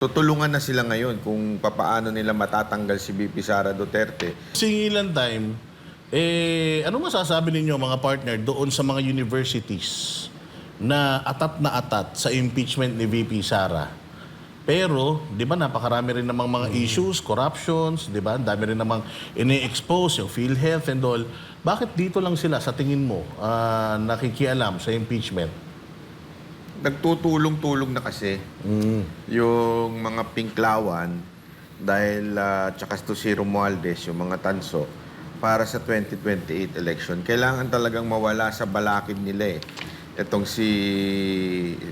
Tutulungan na sila ngayon kung papaano nila matatanggal si BP Sara Duterte. Singilan time, eh, ano masasabi ninyo mga partner doon sa mga universities na atat na atat sa impeachment ni VP Sara? Pero, di ba, napakarami rin namang mga issues, corruptions, di ba? Ang dami rin namang ini-expose, yung PhilHealth and all. Bakit dito lang sila, sa tingin mo, ah, nakikialam sa impeachment? Nagtutulong-tulong na kasi yung mga pinklawan dahil uh, tsaka to si Romualdez, yung mga tanso, para sa 2028 election. Kailangan talagang mawala sa balakid nila eh. Itong si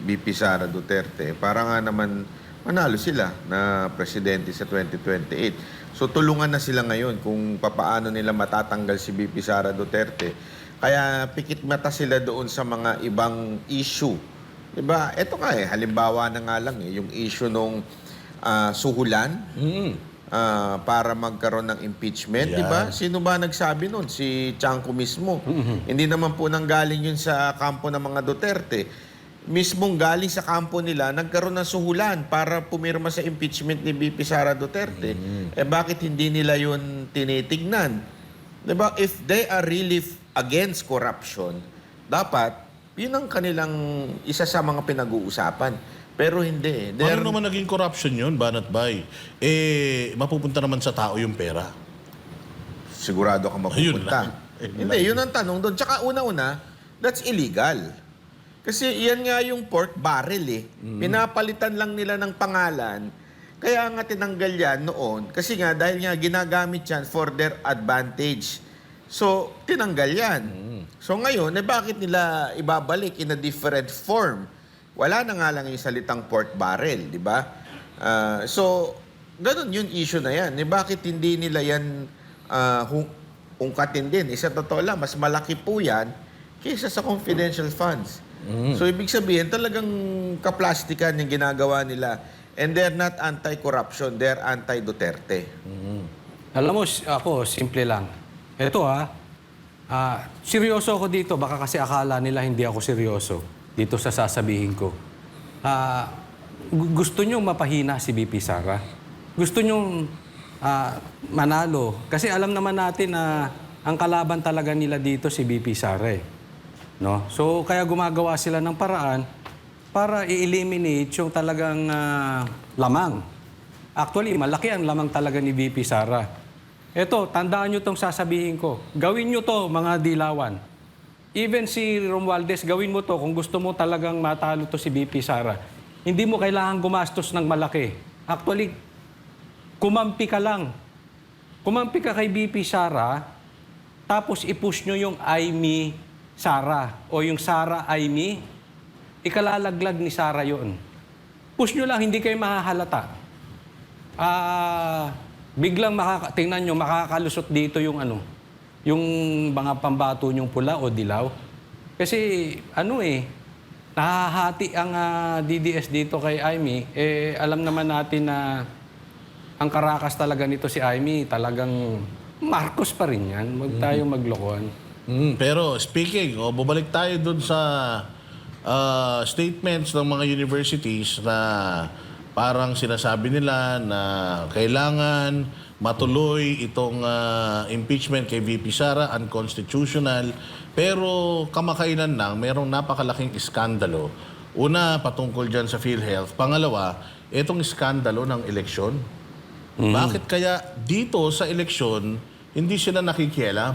BP Sara Duterte. Para nga naman manalo sila na presidente sa 2028. So tulungan na sila ngayon kung papaano nila matatanggal si BP Sara Duterte. Kaya pikit mata sila doon sa mga ibang issue. 'Di ba? Ito nga eh, halimbawa na nga lang eh, yung issue nung ah, suhulan ah, para magkaroon ng impeachment, 'di ba? Sino ba nagsabi noon? Si Chanco mismo. Hindi naman po nanggaling yun sa kampo ng mga Duterte. Mismong galing sa kampo nila, nagkaroon ng suhulan para pumirma sa impeachment ni BP Sara Duterte. Eh bakit hindi nila yun tinitignan? 'Di ba? If they are really f- against corruption, dapat yun ang kanilang isa sa mga pinag-uusapan. Pero hindi. eh. They are- Ano naman naging corruption yun, Banat Bay? Eh, mapupunta naman sa tao yung pera. sigurado ka Ayun mapupunta. lang. Ayun Hindi, yun ang tanong doon. Tsaka una-una, that's illegal. Kasi yan nga yung pork barrel eh. Mm. Pinapalitan lang nila ng pangalan. Kaya nga tinanggal yan noon. Kasi nga, dahil nga ginagamit yan for their advantage. So, tinanggal yan. Mm. So ngayon, eh bakit nila ibabalik in a different form? Wala na nga lang yung salitang pork barrel, di ba? Ah, so, ganun yung issue na yan. Eh, bakit hindi nila yan uh, ungkatin din? Isa totoo lang, mas malaki po yan kaysa sa confidential funds. So, ibig sabihin, talagang kaplastikan yung ginagawa nila. And they're not anti-corruption, they're anti-Duterte. Alam mo, ako, simple lang. Ito ha, ah, seryoso ako dito. Baka kasi akala nila hindi ako seryoso dito sa sasabihin ko. Ah, gu- gusto nyong mapahina si BP Sara. Gusto nyong ah, manalo. Kasi alam naman natin na ang kalaban talaga nila dito si BP Sara eh. No? So, kaya gumagawa sila ng paraan para i-eliminate yung talagang ah, lamang. Actually, malaki ang lamang talaga ni VP Sara. Ito, tandaan nyo itong sasabihin ko. Gawin nyo to, mga dilawan. Even si Romualdez, gawin mo to kung gusto mo talagang matalo to si VP Sara. Hindi mo kailangan gumastos ng malaki. Actually, kumampi ka lang. Kumampi ka kay VP Sara, tapos i-push nyo yung I, me, Sara. O yung Sara, I, me. Ikalalaglag ni Sara yon. Push nyo lang, hindi kayo mahahalata. Ah, biglang makaka tingnan nyo, makakalusot dito yung ano, yung mga pambato nyong pula o dilaw. Kasi ano eh, nahahati ang ah, DDS dito kay Amy. Eh, alam naman natin na ang karakas talaga nito si Amy, talagang Marcos pa rin yan. Huwag tayong maglokohan. Mm, pero speaking, oh, bubalik tayo dun sa ah, statements ng mga universities na parang sinasabi nila na kailangan matuloy itong ah, impeachment kay VP Sara, unconstitutional. Pero kamakailan lang, merong napakalaking iskandalo. Una, patungkol dyan sa PhilHealth. Pangalawa, itong iskandalo ng eleksyon. Bakit kaya dito sa eleksyon, hindi sila nakikialam?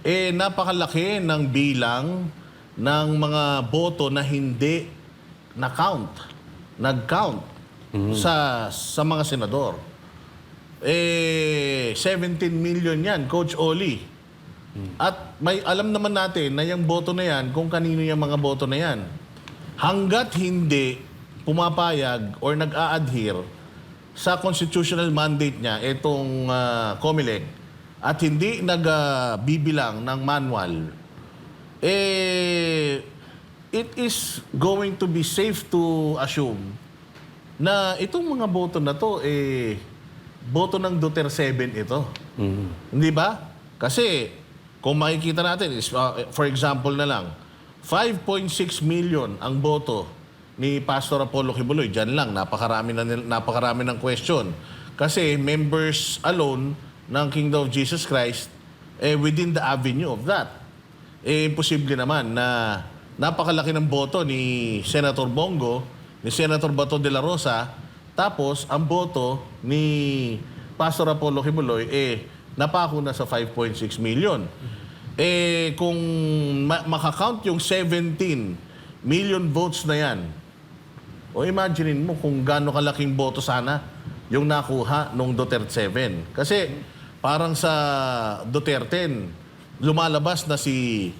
Eh, napakalaki ng bilang ng mga boto na hindi na-count, nag-count sa, sa mga senador. Eh, 17 million yan, Coach Oli. At may alam naman natin na yung boto na yan, kung kanino yung mga boto na yan. Hanggat hindi pumapayag or nag-a-adhere sa constitutional mandate niya, itong uh, COMELEC, at hindi nagbibilang ng manual, eh, it is going to be safe to assume na itong mga boto na to, eh, boto ng Duterte 7 ito. Hindi ba? Kasi, kung makikita natin, is, uh, for example na lang, 5.6 million ang boto ni Pastor Apollo Kibuloy. Diyan lang, napakarami, na, napakarami ng question. Kasi members alone ng Kingdom of Jesus Christ, eh, within the avenue of that. Eh, imposible naman na napakalaki ng boto ni Senator Bongo, ni Senator Bato de la Rosa, tapos ang boto ni Pastor Apollo Kibuloy, eh, napako na sa 5.6 million. Eh, kung ma- makakount yung 17 million votes na yan, o imaginein mo kung gaano kalaking boto sana yung nakuha nung Duterte 7. Kasi parang sa Duterte, lumalabas na si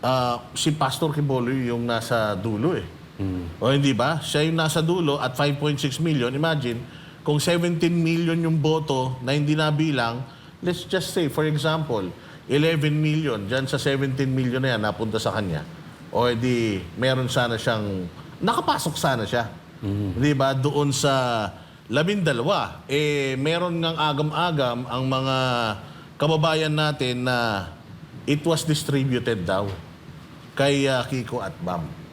ah, si Pastor Kiboloy yung nasa dulo eh. O hindi ba? Siya yung nasa dulo at 5.6 million. Imagine, kung 17 million yung boto na hindi nabilang, let's just say, for example, 11 million, dyan sa 17 million na yan, napunta sa kanya. O edi, meron sana siyang, nakapasok sana siya. Di ba? Doon sa labindalawa, eh, meron ngang agam-agam ang mga kababayan natin na it was distributed daw kay ah, Kiko at Bam.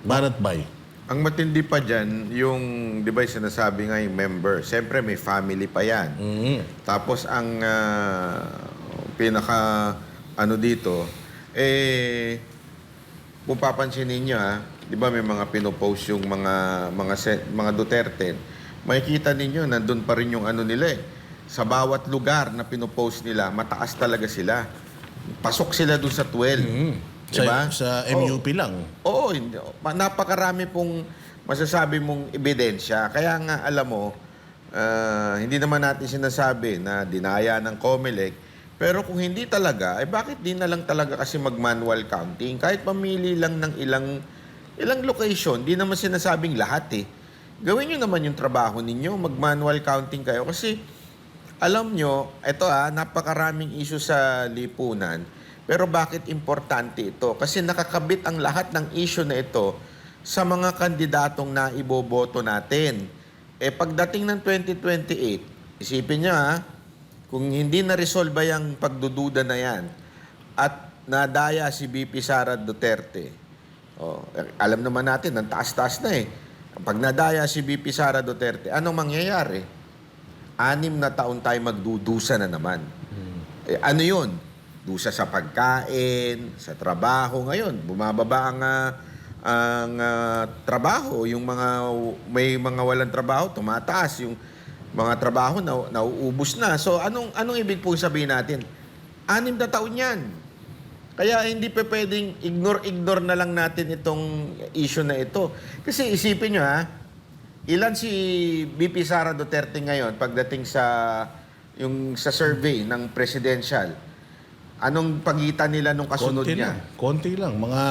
Barat Bay. Ang matindi pa dyan, yung, di ba, sinasabi nga yung member, siyempre may family pa yan. Tapos ang ah, pinaka, ano dito, eh, kung papansin ninyo ha, di ba may mga pinopost yung mga, mga, se- mga Duterte, makikita ninyo, nandun pa rin yung ano nila eh. Sa bawat lugar na pinopost nila, mataas talaga sila. Pasok sila dun sa 12. Sa, Diba? sa Oh. MUP lang. Oo, pa- napakarami pong masasabi mong ebidensya. Kaya nga, alam mo, ah, hindi naman natin sinasabi na dinaya ng COMELEC. Pero kung hindi talaga, eh bakit di na lang talaga kasi mag-manual counting? Kahit pamili lang ng ilang, ilang location, di naman sinasabing lahat eh. Gawin nyo naman yung trabaho ninyo, mag-manual counting kayo. Kasi alam nyo, ito ah, napakaraming issue sa lipunan. Pero bakit importante ito? Kasi nakakabit ang lahat ng issue na ito sa mga kandidatong na iboboto natin. Eh pagdating ng 2028, isipin nyo ha, kung hindi na-resolve yung pagdududa na yan at nadaya si BP Sara Duterte, oh, alam naman natin, ang taas-taas na eh. Pag nadaya si BP Sara Duterte, anong mangyayari? Anim na taon tayo magdudusa na naman. Eh, ano yun? Dusa sa pagkain, sa trabaho. Ngayon, bumababa ang, ah, ang ah, trabaho. Yung mga, may mga walang trabaho, tumataas. Yung mga trabaho na nauubos na. So, anong, anong ibig po sabihin natin? Anim na taon yan. Kaya hindi pa pwedeng ignore-ignore na lang natin itong issue na ito. Kasi isipin nyo ha, ilan si BP Sara Duterte ngayon pagdating sa yung sa survey ng presidential? Anong pagitan nila nung kasunod Konti niya? lang. Konti lang. Mga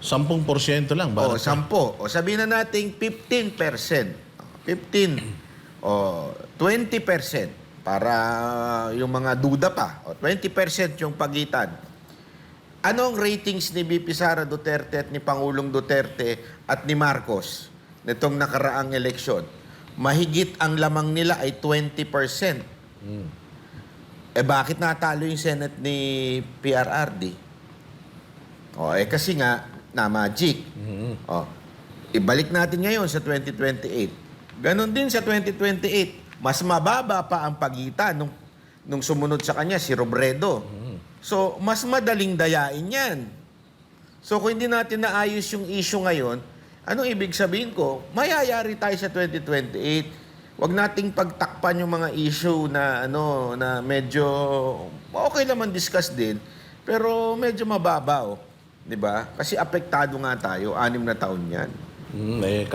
10% lang. O, Barat Bay. sampo. O, sabihin na natin 15%. 15. O, 20%. Para yung mga duda pa. O, 20% yung pagitan. Ano ang ratings ni BP Sara Duterte at ni Pangulong Duterte at ni Marcos nitong nakaraang eleksyon? Mahigit ang lamang nila ay 20%. Eh bakit natalo yung Senate ni PRRD? O eh kasi nga, na magic. O, ibalik natin ngayon sa 2028. Ganon din sa 2028. Mas mababa pa ang pagitan nung, nung sumunod sa kanya, si Robredo. So, mas madaling dayain yan. So, kung hindi natin naayos yung issue ngayon, anong ibig sabihin ko? Mayayari tayo sa 2028. Huwag nating pagtakpan yung mga issue na ano na medyo okay naman discuss din, pero medyo mababaw, 'di ba? Kasi apektado nga tayo, anim na taon 'yan. Mm, eh,